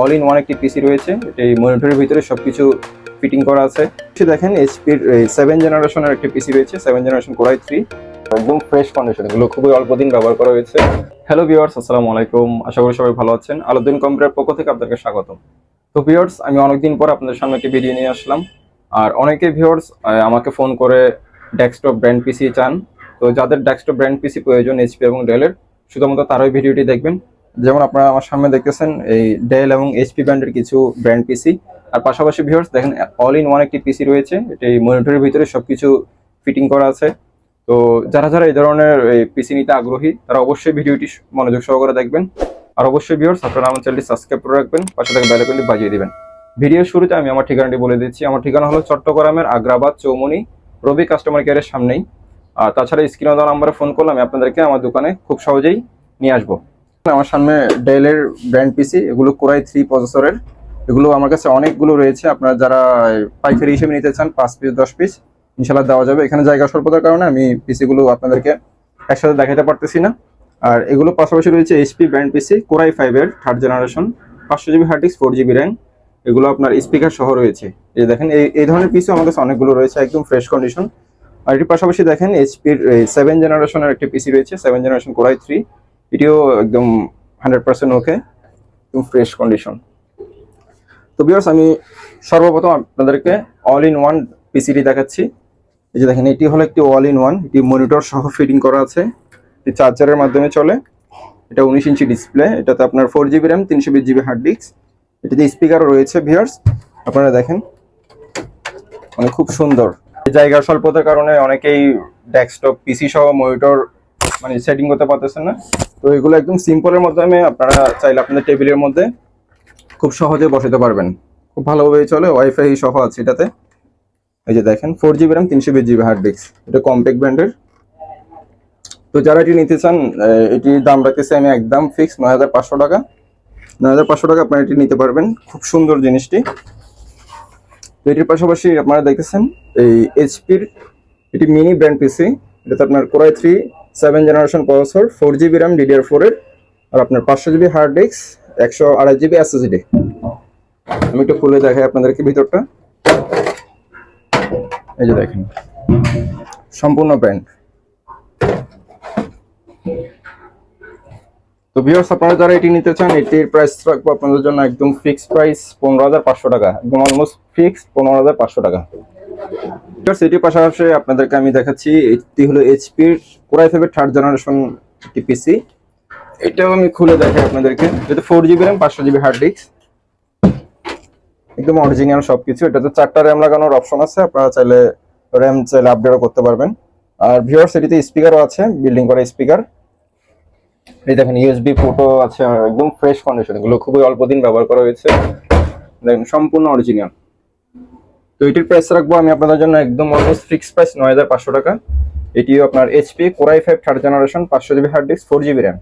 All in one একটি PC রয়েছে এই মনিটরের ভিতরে সবকিছু ফিটিং করা আছে। এসে দেখেন এইচপির সেভেন জেনারেশনের একটি পিসি রয়েছে seven generation core i three একদম ফ্রেশ কন্ডিশন এগুলো খুবই অল্প দিন ব্যবহার করা হয়েছে। হ্যালো ভিউয়ার্স আসসালামু আলাইকুম, আশা করি সবাই ভালো আছেন। আলাউদ্দিন কম্পিউটার পক্ষ থেকে আপনাদেরকে স্বাগতম। তো ভিউয়ার্স আমি অনেকদিন পর আপনাদের সামনে একটি ভিডিও নিয়ে আসলাম। আর অনেকে ভিউয়ার্স আমাকে ফোন করে ডেস্কটপ ব্র্যান্ড পিসি চান। তো যাদের ডেস্কটপ ব্র্যান্ড পিসি প্রয়োজন এইচপি এবং ডেলের শুধুমাত্র তারাই ভিডিওটি দেখবেন। যেমন আপনারা আমার সামনে দেখতেছেন, এই ডেল এবং এইচপি ব্র্যান্ডের কিছু ব্র্যান্ড পিসি আর পাশাপাশি ভিউয়ার্স দেখেন অল ইন ওয়ান একটি পিসি রয়েছে। এটি মনিটরের ভিতরে সবকিছু ফিটিং করা আছে। তো যারা যারা এই ধরনের পিসি নিতে আগ্রহী, তারা অবশ্যই ভিডিওটি মনোযোগ সহকারে দেখবেন। আর অবশ্যই ভিউয়ার্স আপনারা আমার চ্যানেলটি সাবস্ক্রাইব করে রাখবেন। পাশে থেকে বেল আইকনটি বাজিয়ে দিবেন। ভিডিওর শুরুতে আমি আমার ঠিকানাটি বলে দিচ্ছি। আমার ঠিকানা হলো চট্টগ্রামের আগ্রাবাদ চৌমনি রবি কাস্টমার কেয়ারের সামনেই। আর তাছাড়া স্ক্রিনে দেওয়া নাম্বারে ফোন করলে আমি আপনাদেরকে আমার দোকানে খুব সহজেই নিয়ে আসব। আমার সামনে ডেলের ব্র্যান্ড পিসি এগুলো কোরাই থ্রি প্রসেসরের এগুলো আমার কাছে অনেকগুলো রয়েছে। আপনারা যারা পাইকারি হিসেবে নিতে চান, পাঁচ পিস দশ পিস ইনশাল্লাহ দেওয়া যাবে। এখানে জায়গা স্বল্পতার কারণে আমি পিসিগুলো আপনাদেরকে একসাথে দেখাতে পারতেছি না। আর এগুলো পাশাপাশি রয়েছে HP brand PC core i ফাইভের থার্ড জেনারেশন পাঁচশো GB hard disk four GB RAM এগুলো আপনার স্পিকার সহ রয়েছে। এই দেখেন, এই এই ধরনের পিসি আমার কাছে অনেকগুলো রয়েছে, একদম ফ্রেশ কন্ডিশন আর এটির পাশাপাশি দেখেন এইচপির সেভেন জেনারেশনের একটি পিসি রয়েছে সেভেন জেনারেশন কোরাই থ্রি এটিও একদম হান্ড্রেড পার্সেন্ট ওকে একদম ফ্রেশ কন্ডিশন তো বিয়ার্স আমি সর্বপ্রথম আপনাদেরকে অল ইন ওয়ান পিসিটি দেখাচ্ছি। এই যে দেখেন, এটি হলো একটি অল ইন ওয়ান এটি মনিটর সহ ফিটিং করা আছে। এটি চার্জারের মাধ্যমে চলে। এটা উনিশ ইঞ্চি ডিসপ্লে এটাতে আপনার ফোর জিবি র্যাম তিনশো বিশ জিবি হার্ড ডিস্ক এটাতে স্পিকারও রয়েছে। ভিয়ার্স আপনারা দেখেন মানে খুব সুন্দর। জায়গার স্বল্পতার কারণে অনেকেই ডেস্কটপ পিসি সহ মনিটর মানে সেটিং করতে পারতেছেন না। তো এগুলো একদম সিম্পলের মাধ্যমে আপনারা চাইলে আপনাদের টেবিলের মধ্যে খুব সহজে বসাতে পারবেন। খুব ভালোভাবেই চলে ওয়াইফাই সহ আছে এটাতে। এই যে দেখেন ফোর জিবি র্যাম তিনশো বিশ জিবি হার্ড ডিস্ক এটা কম্প্যাক্ট ব্র্যান্ডের তো যারা এটি নিতে চান এটির দাম রাখতেছে আমি একদম ফিক্স নয় হাজার পাঁচশো টাকা। নয় হাজার পাঁচশো টাকা আপনারা এটি নিতে পারবেন, খুব সুন্দর জিনিসটি। তো এটির পাশাপাশি আপনারা দেখতেছেন, এই এইচপির এটি মিনি ব্র্যান্ড পিসি এটাতে আপনার core i three seven generation processor four GB RAM DDR ফোরের আর আপনার পাঁচশো জিবি হার্ড ডিস্ক একশো আড়াই জিবি এসএসডি আমি একটু খুলে দেখাই আপনাদেরকে ভিতরটা। এই যে দেখেন, সম্পূর্ণ ব্র্যান্ড তো ভিউয়ার্স আপনারা যারা এটি নিতে চান, এটির প্রাইস রাখব আপনাদের জন্য একদম ফিক্সড প্রাইস পনেরো হাজার পাঁচশো টাকা। একদম অলমোস্ট ফিক্সড পনেরো হাজার পাঁচশো টাকা। এটির পাশাপাশি আপনাদেরকে আমি দেখাচ্ছি, এটি হলো এইচপির কোরাই ফাইভের থার্ড জেনারেশন একটি পিসি এটাও আমি খুলে দেখাই আপনাদেরকে। যেটা ফোর জিবি র্যাম পাঁচশো জিবি হার্ড ডিস্ক একদম অরিজিনাল সবকিছু। এটাতে চারটা র্যাম লাগানোর অপশন আছে। আপনারা চাইলে র্যাম চাইলে আপডেটও করতে পারবেন। আর ভিউয়ার্স, এটিতে স্পিকারও আছে বিল্ডিং করা স্পিকার এই দেখেন ইউএসবি পোর্টও আছে, একদম ফ্রেশ কন্ডিশন এগুলো খুবই অল্প দিন ব্যবহার করা হয়েছে। দেখেন, সম্পূর্ণ অরিজিনাল তো এটির প্রাইস রাখব আমি আপনাদের জন্য একদম অলমোস্ট ফিক্স প্রাইস নয় হাজার পাঁচশো টাকা। এটিও আপনার HP core i five third generation পাঁচশো GB hard disk four GB RAM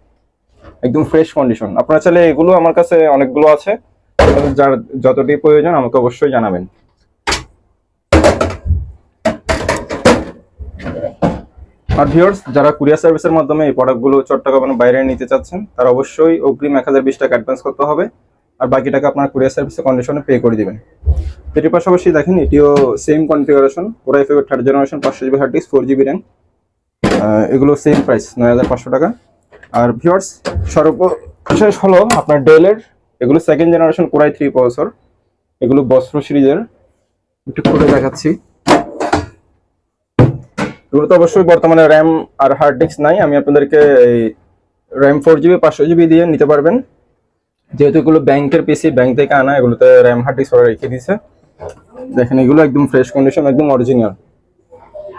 একদম ফ্রেশ কন্ডিশন আপনারা চাইলে এগুলো আমার কাছে অনেকগুলো আছে। যার যতটি প্রয়োজন আমাকে অবশ্যই জানাবেন। আর ভিউয়ার্স যারা কুরিয়ার সার্ভিসের মাধ্যমে এই প্রোডাক্টগুলো চট্টগ্রামের বাইরে নিতে চাচ্ছেন, তারা অবশ্যই অগ্রিম এক হাজার বিশ টাকা অ্যাডভান্স করতে হবে। আর বাকি টাকা আপনার কুরিয়ার সার্ভিসের কন্ডিশনে পে করে দেবেন। এটির পাশাপাশি দেখেন, এটিও সেম কনফিগারেশন কোরাই ফাইভের থার্ড জেনারেশন পাঁচশো GB hard disk four GB RAM এগুলো সেম প্রাইস নয় হাজার পাঁচশো টাকা। আর ভিউয়ার্স সর্বশেষ হলো আপনার ডেলের এগুলো second generation core i three processor এগুলো বস্ত্র সিরিজের। একটু খুলে দেখাচ্ছি। এগুলো তো অবশ্যই বর্তমানে র্যাম আর হার্ড ডিস্ক নাই, আমি আপনাদেরকে এই র্যাম ফোর জিবি পাঁচশো জিবি দিয়ে নিতে পারবেন। যেহেতু এগুলো ব্যাংকের পিসি ব্যাংক থেকে আনা, এগুলোতে র্যাম হার্ড ডিস্ক ওরা রেখে দিয়েছে। দেখেন, এগুলো একদম ফ্রেশ কন্ডিশন একদম অরিজিনাল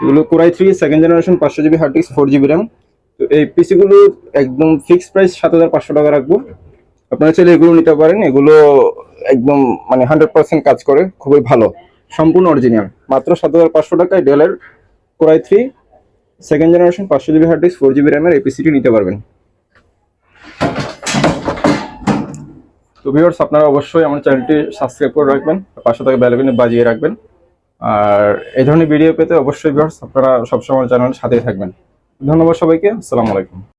এগুলো core i three second generation পাঁচশো GB hard disk four GB RAM তো এই পিসিগুলো একদম ফিক্সড প্রাইস সাত হাজার পাঁচশো টাকা রাখব। আপনারা চাইলে এগুলো নিতে পারেন। এগুলো একদম মানে হান্ড্রেড পার্সেন্ট কাজ করে, খুবই ভালো। সম্পূর্ণ অরিজিনাল মাত্র সাত হাজার পাঁচশো টাকায় ডেলের core i three second generation পাঁচশো GB hard disk four GB র্যামের এই পিসিটি নিতে পারবেন। তো ভিউয়ার্স আপনারা অবশ্যই আমার চ্যানেলটি সাবস্ক্রাইব করে রাখবেন, পাশে টাকা বেলাবেন বাজিয়ে রাখবেন। আর এই ধরনের ভিডিও পেতে অবশ্যই ভিউয়ার্স আপনারা সবসময় চ্যানেলের সাথেই থাকবেন। ধন্যবাদ সবাইকে, আসসালামু আলাইকুম।